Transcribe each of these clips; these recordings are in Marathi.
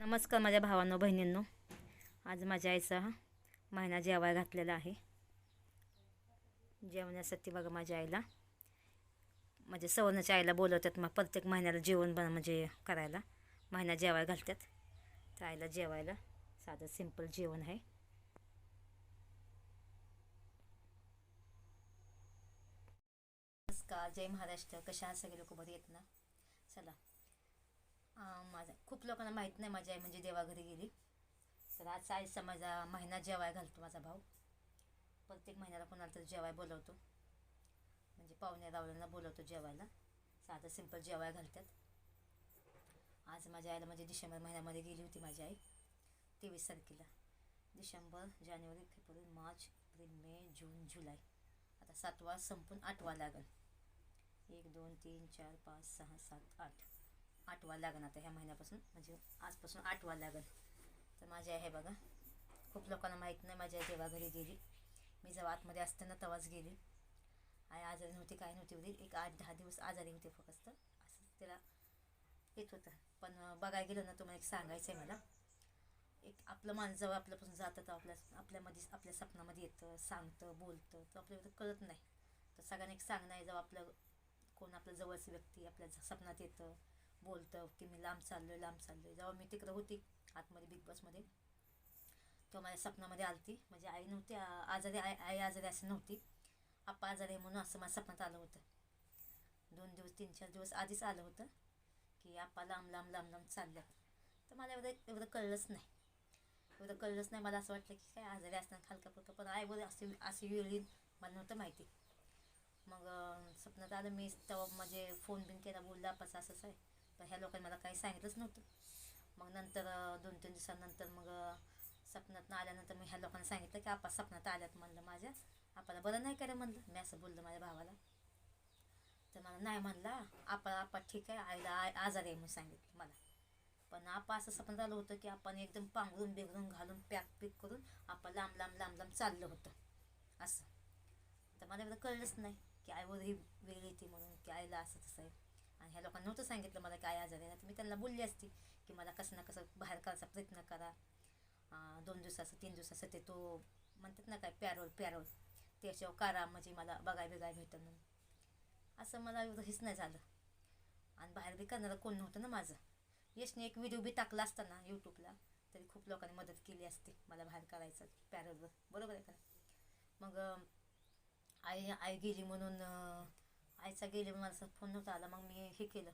नमस्कार माझ्या भावांनो बहिणींनो. आज माझ्या आईचा महिना जेवाय घातलेला आहे. जेवण्यासाठी बघा माझ्या आईला. म्हणजे सवर्णाच्या आईला बोलवतात मग प्रत्येक महिन्याला जेवण बन म्हणजे करायला. महिना जेवाय घालतात. तर आईला जेवायला साधं सिंपल जेवण आहे. नमस्कार. जय महाराष्ट्र. कशा सगळे लोक बरे येत ना? चला. माझा. खूप लोकांना माहीत नाही माझी आई म्हणजे देवाघरी गेली. तर आज आईचा माझा महिना जेवाय घालतो माझा भाऊ. प्रत्येक महिन्याला कोणाला तर जेवाय बोलवतो. म्हणजे पाहुण्या रावल्यांना बोलवतो जेवायला. साधं सिंपल जेवाय घालतात. आज माझ्या आईला म्हणजे डिसेंबर महिन्यामध्ये गेली होती माझी आई. तेवीस तारखेला. डिसेंबर जानेवारी फेब्रुवारी मार्च एप्रिल मे जून जुलै. आता सातवा संपून आठवा लागेल. एक दोन तीन चार पाच सहा सात आठ. आठवा लागन आता ह्या महिन्यापासून. म्हणजे आजपासून आठवा लागन. तर माझी आई आहे बघा खूप लोकांना माहीत नाही माझी आई देवा घरी गेली. मी जेव्हा आतमध्ये असताना तेव्हाच गेली. आई आजारी नव्हती काय नव्हती होती एक आठ दहा दिवस आजारी होते फक्त. असं तिला येत होतं. पण बघायला गेलं ना तुम्हाला एक सांगायचं आहे मला. एक आपलं माणूस जेव्हा आपल्यापासून जातं तर आपल्या आपल्यामध्ये आपल्या सपनामध्ये येतं सांगतं बोलतं. तर आपल्याला कळत नाही. तर सगळ्यांना एक सांगणं आहे जेव्हा आपलं कोण आपलं जवळची व्यक्ती आपल्या सपनात येतं बोलतं की मी लांब चाललोय लांब चाललोय. जेव्हा मी तिकडं होती आतमध्ये बिग बॉसमध्ये तेव्हा माझ्या सपनामध्ये आलती. म्हणजे आई नव्हती आजारी आई आई आजारी असं नव्हती. आप्पा आजारी आहे म्हणून असं माझ्या सपनात आलं होतं. दोन दिवस तीन चार दिवस आधीच आलं होतं की आप्पा लांब लांब लांब लांब चालल्यात. तर मला एवढं एवढं कळलंच नाही. एवढं कळलंच नाही. मला असं वाटलं की काय आजारी असणार खालका फुलका पण आई बोल असे अशी येईल. मला नव्हतं माहिती. मग अं, स्वप्नात आलं मी. तेव्हा म्हणजे फोन बिन केला बोलला पसा असंच आहे. तर ह्या लोकांनी मला काही सांगितलंच नव्हतं. मग नंतर दोन तीन दिवसानंतर मग अं, आल्यानंतर मी ह्या लोकांना सांगितलं की आपा स्वप्नात आल्यात म्हणलं माझ्या. आपाला बरं नाही करे म्हणलं मी असं बोललं माझ्या भावाला. तर मला नाही म्हणला आपा आपा ठीक आहे आईला आय आजार आहे म्हणून सांगितलं मला. पण आपा असं स्वप्न झालं होतं की आपण एकदम पांघरून बिघडून घालून पॅक पीक करून आपण लांब लांब लांब लांब चाललं होतं. असं. तर मला एवढं कळलंच नाही की आईवर ही वेळ येते म्हणून की आईला असं तसं आहे. आणि ह्या लोकांना नव्हतं सांगितलं काय आजार आहे तर मी त्यांना बोलली असती की मला कसं ना कसं बाहेर काढायचा प्रयत्न करा. दोन दिवसाचं तीन दिवसाचं ते तो म्हणतात ना काय पॅरोल पॅरोल त्याच्यावर करा म्हणजे मला बघाय बिगाय भेटतं म्हणून. असं मला एवढं हेच नाही झालं. आणि बाहेर बी करणारं कोण नव्हतं ना माझं. यशने एक व्हिडिओ बी टाकला असता ना यूट्यूबला तरी खूप लोकांनी मदत केली असती मला बाहेर करायचं पॅरोलवर बरोबर आहे का? मग आई आई गेली म्हणून आईचा गेली म्हणून मला फोन नव्हता आला. मग मी हे केलं.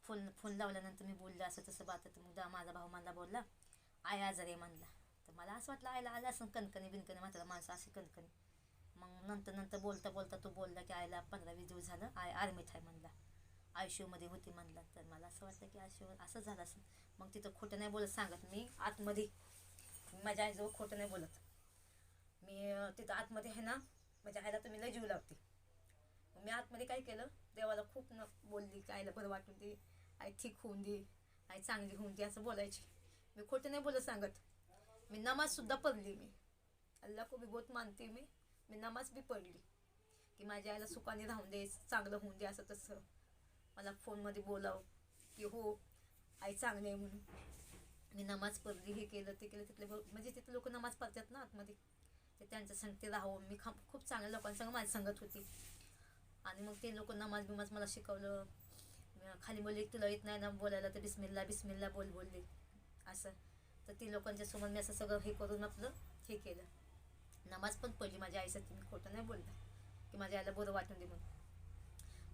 फोन फोन लावल्यानंतर मी बोललं असं तसं बात तर मुदा माझा भाऊ मला बोलला आई आजार आहे म्हणला. तर मला असं वाटलं आईला आलं असं कणकणी बिनकणी मात्र माणसं अशी कणकणी. मग नंतर नंतर बोलता बोलता तो बोलला की आईला पंधरा वीस दिवस झालं आय आर्मीत आहे म्हणला. आयशूमध्ये होती म्हणला. तर मला असं वाटलं की आयशू असं झालं असं. मग तिथं खोटं नाही बोलत सांगत मी आतमध्ये. माझ्या आईजवळ खोटं नाही बोलत. मी तिथं आतमध्ये आहे ना माझ्या आईला तुम्ही लय जीव लावते. मी आतमध्ये काय केलं देवाला खूप न बोलली की आईला बरं वाटून दे आई ठीक होऊन दे आई चांगली होऊन दे असं बोलायची. मी खोटं नाही बोलत सांगत. मी नमाजसुद्धा पडली मी. अल्लाह को बहुत मानते मी. मी नमाज बी पडली की माझ्या आईला सुखाने राहून दे चांगलं होऊन दे असं तसं. मला फोनमध्ये बोलावं की हो आई चांगली आहे म्हणून. मी नमाज पडली हे केलं ते केलं तिथले म्हणजे तिथले लोक नमाज पडतात ना आतमध्ये. ते त्यांच्या संगते राहावं. मी खा खूप चांगल्या लोकांसंग माझी संगत होती. आणि मग ते लोक नमाज बिमाज मला शिकवलं. खाली बोलले तुला येत नाही ना बोलायला तर बिस्मिल्ला बिस्मिल्ला बोल बोलले. असं. तर ती लोकांच्या समोर मी असं सगळं हे करून आपलं हे केलं. नमाज पण पडली माझ्या आईसाठी मी खोटं नाही बोललं की माझ्या आईला बरं वाटून दे म्हणून.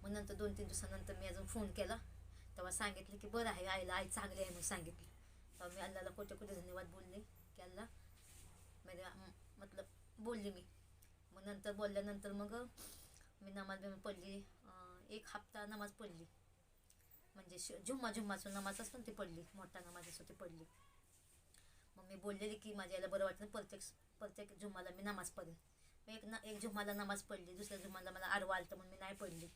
मग नंतर दोन तीन दिवसानंतर मी अजून फोन केला. तेव्हा सांगितलं की बरं आहे आईला आई चांगली आहे म्हणून सांगितलं. तेव्हा मी अल्लाला कुठे कुठे धन्यवाद बोलले की अल्ला म्हणजे मतलब बोलली मी. मग नंतर बोलल्यानंतर मग मी नमाज बिमाज पडली एक हप्ता नमाज पडली. म्हणजे श- जुम्मा झुम्माचं नमाज असतो ती पडली. मोठा नमाज असतो ती पडली. मग मी बोललेली की माझ्या याला बरं वाटलं प्रत्येक प्रत्येक झुम्माला मी नमाज पडेल. मग एक ना एक झुम्माला नमाज पडली दुसऱ्या झुम्माला मला आडवा आलतं म्हणून मी नाही पडली.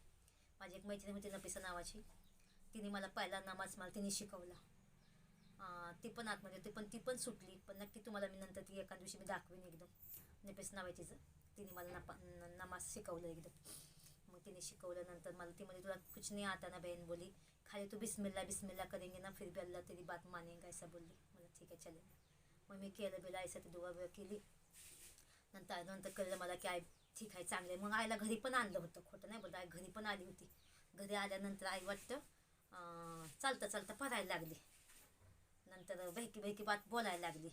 माझी एक मैत्रीण होती नफिसा नावाची. तिने मला पहिला नमाज मला तिने शिकवला. ती पण आतमध्ये होती पण ती पण सुटली. पण नक्की तुम्हाला मी नंतर ती एका दिवशी मी दाखवेन एकदम. नफिस नाव आहे तिचं तिने मला नपा न- नमाज शिकवलं एकदम मग तिने शिकवल्यानंतर मला ती म्हणजे तुला कुछ नाही आता ना बहीण बोली. खाली तू बिस्मिल्ला बिस्मिल्ला करेंगे ना फिर भी अल्लाह तेरी बात मानेगा ऐसा बोलली. मला ठीक आहे चले मग मी केलं बिला आईसाठी ती दुवा वेळ केली. नंतर नंतर कळलं मला की आय ठीक आहे चांगलं आहे. मग आईला घरी पण आणलं होतं खोटं नाही बोलत. आई घरी पण आली होती. घरी आल्यानंतर आई वाटतं चालता चालतं चालतं पडायला लागली. नंतर बहकी बहकी बात बोलायला लागली.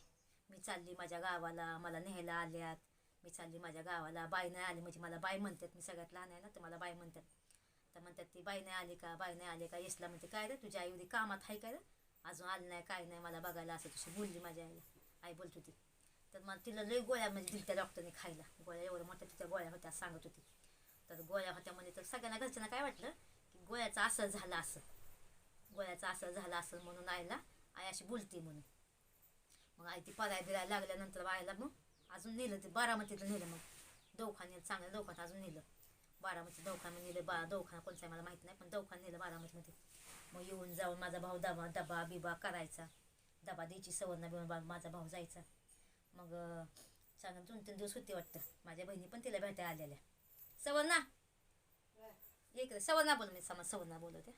मी चालली माझ्या गावाला मला न्यायला आल्यात. मी चालली माझ्या गावाला बाई नाही आली म्हणजे मला बाई म्हणतात मी सगळ्यात लहान आहे ना तर मला बाई म्हणतात. तर म्हणतात ती बाई नाही आली का? बाई नाही आली का? येसला म्हणते काय रे तुझ्या आई उदी कामात आहे काय रे? अजून आलं नाही काय नाही मला बघायला असं तशी बोलली माझ्या आईला. आई बोलत होती. तर मग तिला लई गोळ्या म्हणजे दिल्या त्या डॉक्टरने खायला. गोळ्या एवढ्या मोठ्या तिच्या गोळ्या होत्या सांगत होती. तर गोळ्या होत्या म्हणजे तर सगळ्यांना घरच्यांना काय वाटलं? की गोळ्याचं असं झालं असं. गोळ्याचं असं झालं असं म्हणून आईला आई अशी बोलते म्हणून. मग आई ती पराय बिरायला लागल्यानंतर आईला मग अजून नेलं ते बारामतीला नेलं मग. दवाखान्यात चांगलं दवाखान्यात अजून नेलं. बारामती दवाखान्यात नेलं बा दवाखाना कोणचा आहे मला माहीत नाही पण दवाखान्यात नेलं बारामतीमध्ये. मग येऊन जाऊन माझा भाऊ दबा डबा बिबा करायचा. डबा द्यायची सवर्ण बिवून माझा भाऊ जायचा. मग चांगलं दोन तीन दिवस होते वाटतं. माझ्या बहिणी पण तिला भेटायला आलेल्या. सवर्णा इकडे. सवर्णा बोल मी समज सवर्णा बोलवते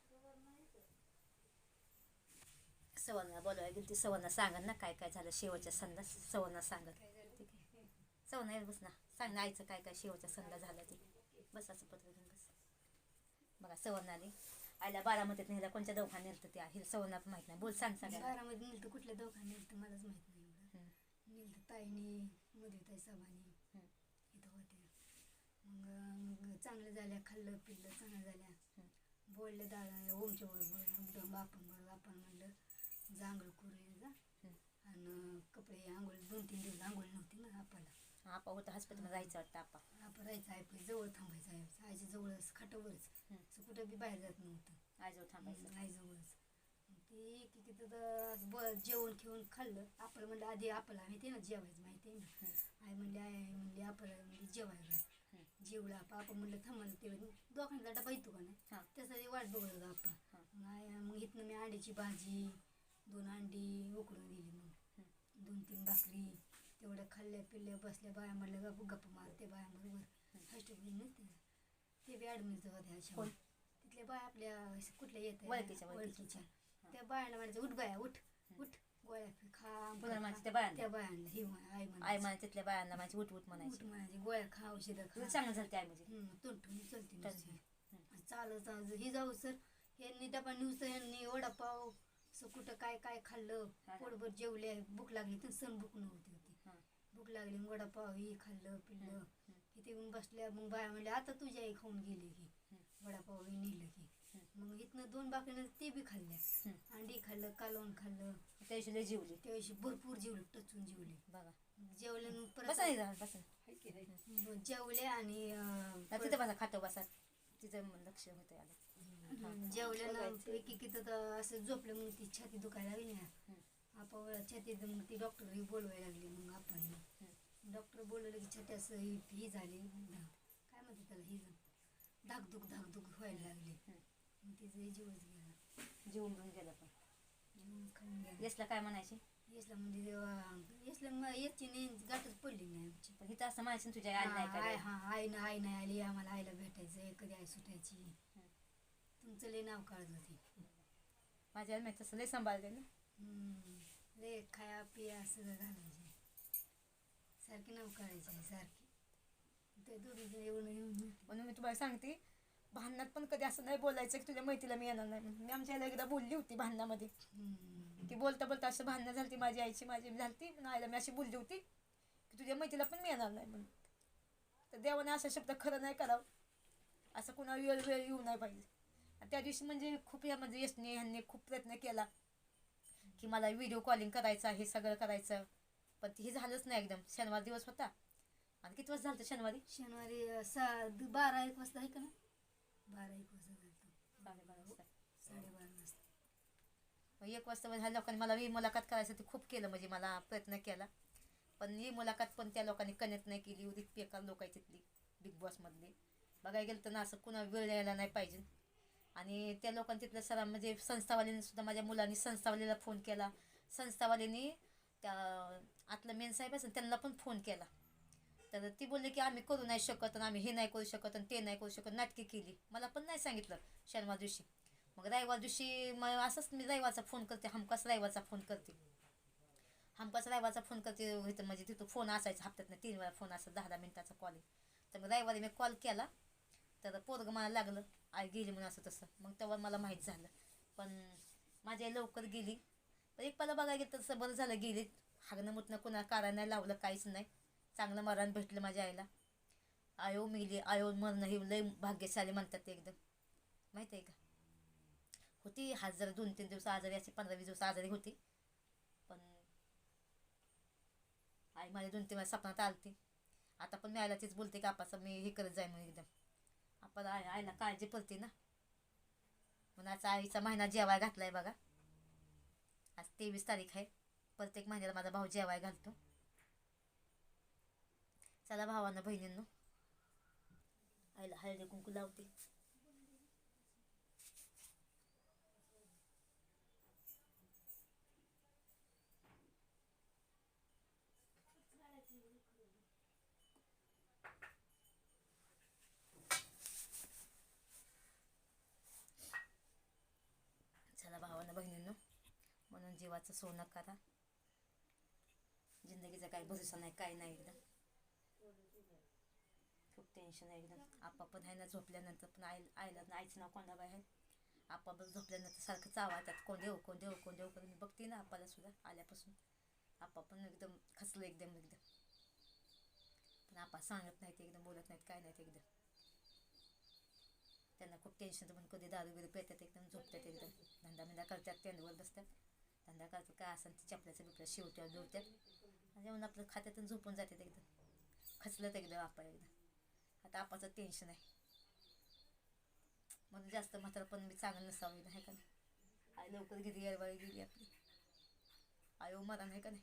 सवर्णा बोलवायला गेली ती सवर्णा सांगत ना काय काय झालं शेवटच्या संध्या सवर्णा सांगत आहे येत बस ना. सांग ना आईचं काय काय शेवटच्या संध्या झालं ते. बस असं पत्र घेऊन बस. बघा सवर्णा आली आईला बारामतीत नेलं कोणत्या दवाखान्यात नेलं ते हिला सवर्णा पण माहीत नाही. बोल सांग सांग बारामध्ये नेलं कुठल्या दवाखान्यात नेलं मलाच माहीत नाही एवढं. नेलं ताईने मध्ये ताई साबाने. इथं होत्या. मग चांगलं झाल्या खाल्लं पिल्लं चांगलं झाल्या. बोलले दादा ओमच्या बरोबर बापन बरोबर आपण म्हणलं जा आंघोळ करूया जा. आणि कपडे आंघोळ दोन तीन दिवस आंघोळ नव्हती ना आपल्याला. आपा होतं हॉस्पिटलमध्ये जायचं वाटतं आपा. आपण राहायचं आहे जवळ थांबायचं आहे. आईच्या जवळच खाटावरच. असं कुठं बी बाहेर जात नव्हतं. आईजवळ थांबायचं. आईजवळच ती की तिथं ब जेवण खेळून खाल्लं. आपण म्हणलं आधी आपल्याला माहिती आहे ना जेवायचं माहिती आहे ना. आई म्हणली आई म्हणली आपल्याला म्हणजे जेवायला. जेवलं आपण आपण म्हणलं थांबायला ते दोघांचा डबा येतो का नाही? त्यासाठी वाट बघत होतो आपण हां. मग आई मग इथनं मी अंड्याची भाजी दोन अंडी उकडून दिली मग. दोन तीन भाकरी. तेवढ्या खाल्ल्या पिल्ल्या बसल्या बाया म्हणल्या गप गप्पा मारते बायाबरोबर हॉस्टेल नसते ते बी ॲडमिट होत्या अशा? तिथल्या बाया आपल्या कुठल्या येत ओळखीच्या, त्या बायांना म्हणायचं उठ बाया उठ उठ. गोळ्या खा, त्या बायांना? त्या बायांना ही म्हण- आई आई म्हणायची म्हणे तिथल्या बायांना माझी उठ उठ उठ म्हणायची म्हणायची गोळ्या खा औषधं खा. तुला चांगलं झालं ते आई हम्म, तोंडून चलते ही. जाऊ सर. यांनी डबा न्यूज यांनी वडापाव असं कुठं काय काय खाल्लं. पोटभर जेवले भूक लागली तर सण भूक नव्हती. होती भूक लागली मग वडापाव ही खाल्लं पिल्लं. इथे येऊन बसल्या मग बाया म्हणले आता तुझी आई खाऊन गेली की. हम्म. वडापाव ही नेलं की. मग इथनं दोन बाकड्या ते बी खाल्ल्या. अंडी खाल्लं कालवण खाल्लं. त्या दिवशी लय जीवली. त्या दिवशी भरपूर जेवले टचून जेवले. बघा. जेवले मग बसा परत जेवले आणि तिथं बसा खातो बसा. तिचं लक्ष होतं आलं जेवल्यानं पैकी की तर असं झोपलं मग ती छाती दुखायला लागली ना. आपण छाती मग ती डॉक्टर बोलवायला लागली मग आपण. डॉक्टर बोलवलं की छाती असं ही झाली. काय म्हणते त्याला ही धाकधुक धाकधुक व्हायला लागली. मग तिचं जीवच गेला. जीवन घेऊन गेलं पण. जीवन खाऊन गेला. येसला काय म्हणायची? येसला म्हणजे येसला मग याची नाही गाठच पडली नाही आमची. पण हिथं असं म्हणायचं तुझ्या आई नाही हा, आई का हा आई ना आई नाही आली आम्हाला आईला भेटायचं कधी आई सुटायची. तुमचं लय नाव काढत होती. माझ्या आई माहिती तसं लय सांभाळते ना. खाया पिया सगळं घालायचे सारखी नाव काढायचे सारखी. ते दोघीचं येऊन येऊन म्हणून मी तुम्हाला सांगते भांडणात पण कधी असं नाही बोलायचं की तुझ्या मैत्रीला मी येणार नाही. मी आमच्या आईला एकदा बोलली होती भांडणामध्ये. की बोलता बोलता असं भांडणं झाली माझी आईची माझी झाली पण आईला मी अशी बोलली होती की तुझ्या मैत्रीला पण मी येणार नाही म्हणून. तर देवाने असा शब्द खरं नाही करावं. असं कुणा वेळ वेळ येऊ नाही पाहिजे. त्या दिवशी म्हणजे खूप यामध्ये यशने ह्यांनी खूप प्रयत्न केला. की मला व्हिडिओ कॉलिंग करायचं हे सगळं करायचं. पण ते हे झालंच नाही एकदम. शनिवार दिवस होता. आणि किती वाजता झालं शनिवारी? शनिवारी सहा बारा एक वाजता आहे का ना? बारा एक वाजता झालं वाजता. साडेबारा वाजता. मग एक वाजता ह्या लोकांनी मला ही मुलाखत करायसाठी खूप केलं म्हणजे मला प्रयत्न केला. पण ही मुलाखत पण त्या लोकांनी कनेक्ट नाही केली. एवढी बेकार लोक आहे तिथली बिग बॉसमधली बघायला गेलं तर ना असं कुणा वेळ यायला नाही पाहिजे. आणि त्या लोकांनी तिथल्या सरा म्हणजे संस्थावाल्यांनी सुद्धा माझ्या मुलांनी संस्थावालीला फोन केला. संस्थावालीनी त्या आतलं मेन साहेब असेल त्यांना पण फोन केला. तर ती बोलली की आम्ही करू नाही शकत आणि आम्ही हे नाही करू शकत आणि ते नाही करू शकत नाटकी केली. मला पण नाही सांगितलं शनिवार दिवशी. मग रविवार दिवशी मग असंच मी रविवारचा फोन करते हमकास रविवारचा फोन करते. हमकास रविवारचा फोन करते इथं म्हणजे तिथं फोन असायचा हप्त्यातनं तीन वेळा फोन असायचा दहा दहा मिनिटाचा कॉल तर मग रविवारी मी कॉल केला. तर पोरगं मला लागलं. आई गेली म्हणून असं तसं. मग तेव्हा मला माहीत झालं. पण माझी आई लवकर गेली. पण एक पाला बघायला गेलं तसं बरं झालं गेली. हागणं मुतणं कोणा कारण नाही लावलं काहीच नाही. चांगलं मरण भेटलं माझ्या आईला. आयो मिली आयो मरणं हे लय भाग्यशाली म्हणतात ते एकदम. माहिती आहे का? होती हजार दोन तीन दिवस आजारी असे पंधरा वीस दिवस आजारी होती. पण आई माझ्या दोन तीन वेळा सपनात आलती. आता पण मी आईला तेच बोलते की आपाचं मी हे करत जाय म्हणून एकदम. आपण आय आईला काळजी पडते ना. म्हणून आज आईचा महिना जेवाय घातलाय बघा. आज तेवीस तारीख आहे. प्रत्येक महिन्याला माझा भाऊ जेवाय घालतो. चला भावांना बहिणींनो. आईला हळदी कुंकू लावते चला भावांना बहिणींनो देवाचं सोनं करा. जिंदगीचा काही भरोसा नाही काय नाही एकदम खूप टेन्शन आहे एकदम आप्पा पण आहे ना झोपल्यानंतर पण आई आईला आईचं नाव कोणा बाहेर आप्पा पण झोपल्यानंतर सारखं चावायतात कोण देऊ हो, कोण देऊ हो, कोण देऊ हो करून. मी बघते ना आप्पाला सुद्धा आल्यापासून. आप्पा पण एकदम खचलं एकदम एकदम पण आप्पा सांगत नाहीत एकदम बोलत नाहीत काय नाहीत एकदम त्यांना खूप टेन्शन पण कधी दारू बिरू पेतात एकदम झोपतात एकदम. धंदा बिंदा करतात टेंडवर बसतात. धंदा करतात काय असेल ते चपल्याचं बिपल्या शिवत्या जोडत्यात. आणि येऊन आपलं खात्यातून झोपून जातात एकदा. खचलं एकदा आपा एकदा. आता आपाचं टेन्शन आहे. म्हणून जास्त मात्र पण मी चांगलं नसावं नाही का नाही? आई लवकर गेली येरवाळी गेली आपली. आई हो, मरा नाही का नाही?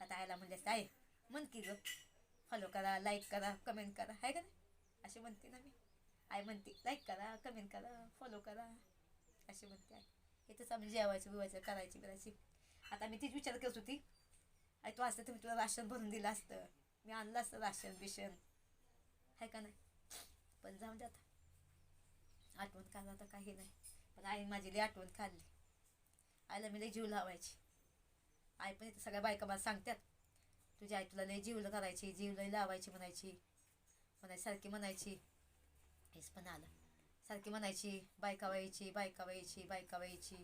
आता आईला म्हणले आहे म्हण की ग. फॉलो करा लाईक करा कमेंट करा. आहे का नाही? असे म्हणते ना मी. आई म्हणते लाईक करा कमेंट करा फॉलो करा. अशी म्हणते. आई इथंच आम्ही जेवायचं बिवायचं करायची करायची आता मी तीच विचार करत होती. आई तू असतं तुम्ही तुला राशन भरून दिलं असतं. मी आणलं असतं राशन बिशन. आहे का नाही? पण जाऊन दे आता. आठवण काढलं आता काही नाही. पण आई माझी लई आठवण काढली. आईला मी लई जीव लावायची. आई पण इथं सगळ्या बायका मला सांगतात. तुझी आई तुला लई जीवलं करायची जीव लई लावायची म्हणायची. म्हणायची सारखी म्हणायची. हेच पण आलं. सारखी म्हणायची बायका व्हायची बायका व्हायची बायका व्हायची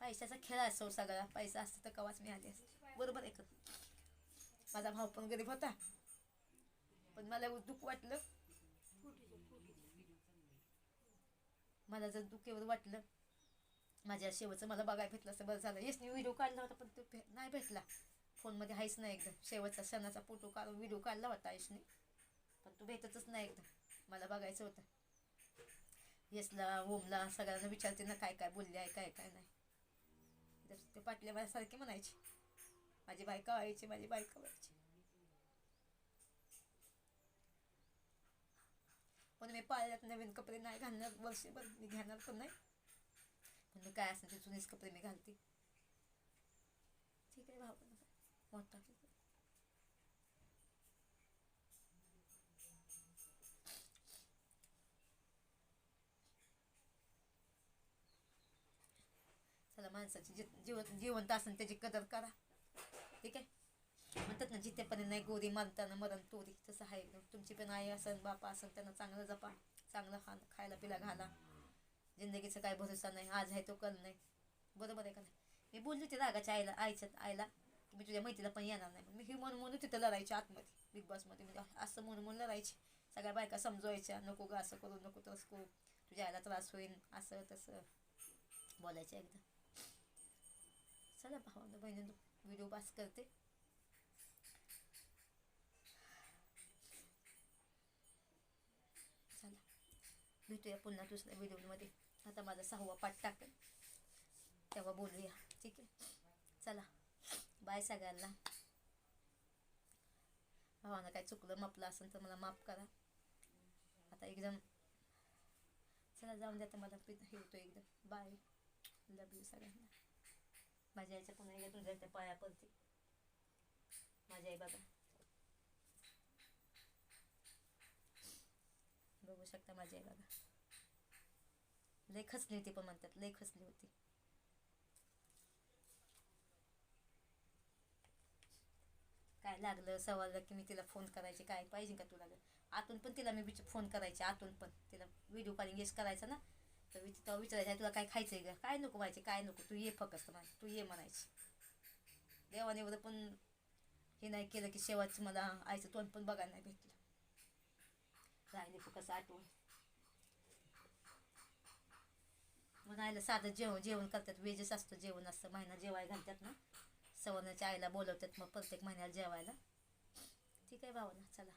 पैशाचा खेळ असतो सगळा. पैसा असतो तर कवाच मी आले असते. बरोबर आहे का? माझा भाऊ पण गरीब होता. पण मला दुःख वाटलं. मला जर दुःख एवढं वाटलं माझ्या शेवटचं मला बघायला भेटलं असं बरं झालं. येस मी व्हिडिओ काढला होता पण तो नाही भेटला. फोनमध्ये आहेच नाही एकदम. शेवटचा सणाचा फोटो काढून व्हिडिओ काढला होता आयुषने पण तो भेटतच नाही एकदम. मला बघायचं होतं. येसला ओमला सगळ्यांना विचारते ना काय काय बोलले आहे काय काय नाही. तर ते पाटल्या माझ्यासारखे म्हणायचे. माझी बायका व्हायची माझी बायका व्हायची. पण मी पाळल्यात नवीन कपडे नाही घालणार वर्षभर मी घेणार पण नाही. म्हणून काय असेल ते जुनेच कपडे मी घालते. ठीक आहे भाऊ. मोठा. माणसाची जे जीव जिवंत असेल त्याची कदर करा. ठीक आहे? म्हणतात ना जिथेपर्यंत नाही गोरी मारताना मरण तोरी. तसं आहे. तुमची पण आई असेल बापा असेल त्यांना चांगलं जपा. चांगलं खा खायला पिला घाला. जिंदगीचा काय भरोसा नाही. आज आहे तो कल नाही. बरोबर आहे का नाही? मी बोलली होती रागाच्या आईला आईच्या आईला की मी तुझ्या मैत्रीला पण येणार नाही. मी ही म्हणून म्हणून तिथं लढायची आतमध्ये बिग बॉसमध्ये म्हणजे असं म्हणून म्हणून लढायची. सगळ्या बायका समजवायच्या. नको गं असं करू नको तसं करू. तुझ्या आईला त्रास होईल असं तसं. बोलायचं एकदा. चला भावानं बहिणी व्हिडिओ पास करते चला भेटूया पुन्हा दुसऱ्या व्हिडिओमध्ये आता माझा सहावा पाठ टाकेल तेव्हा बोलूया ठीक आहे चला बाय सगळ्यांना भावांना काय चुकलं मापलं असेल तर मला माफ करा आता एकदम चला जाऊन द्या तर मला हे होतो एकदम बाय लव यू सगळ्यांना माझ्या आईच्या पुन्हा एकदा तुझ्या त्या पाया पडते. माझी आई बाबा. बघू शकता माझी आई बाबा. लय खचली होती पण म्हणतात लय खचली होती. काय लागलं? सवाल की मी तिला फोन करायचे काय पाहिजे का तुला? आतून पण तिला मी फोन करायचे आतून पण. तिला व्हिडिओ कॉलिंग येस करायचं ना? तर विच तेव्हा विचारायचं तुला काय खायचं आहे का काय नको व्हायचे काय नको तू ये फक्त म्हण तू ये म्हणायची देवाने एवढं पण हे नाही केलं की शेवटचं मला आईचं तोंड पण बघायला नाही भेटलं राहिले कसं आठवण म्हणायला साधं जेवण जेवण करतात वेजच असतं जेवण असतं महिना जेवायला घालतात ना सवर्णाच्या आईला बोलवतात मग प्रत्येक महिन्याला जेवायला ठीक आहे भावना चला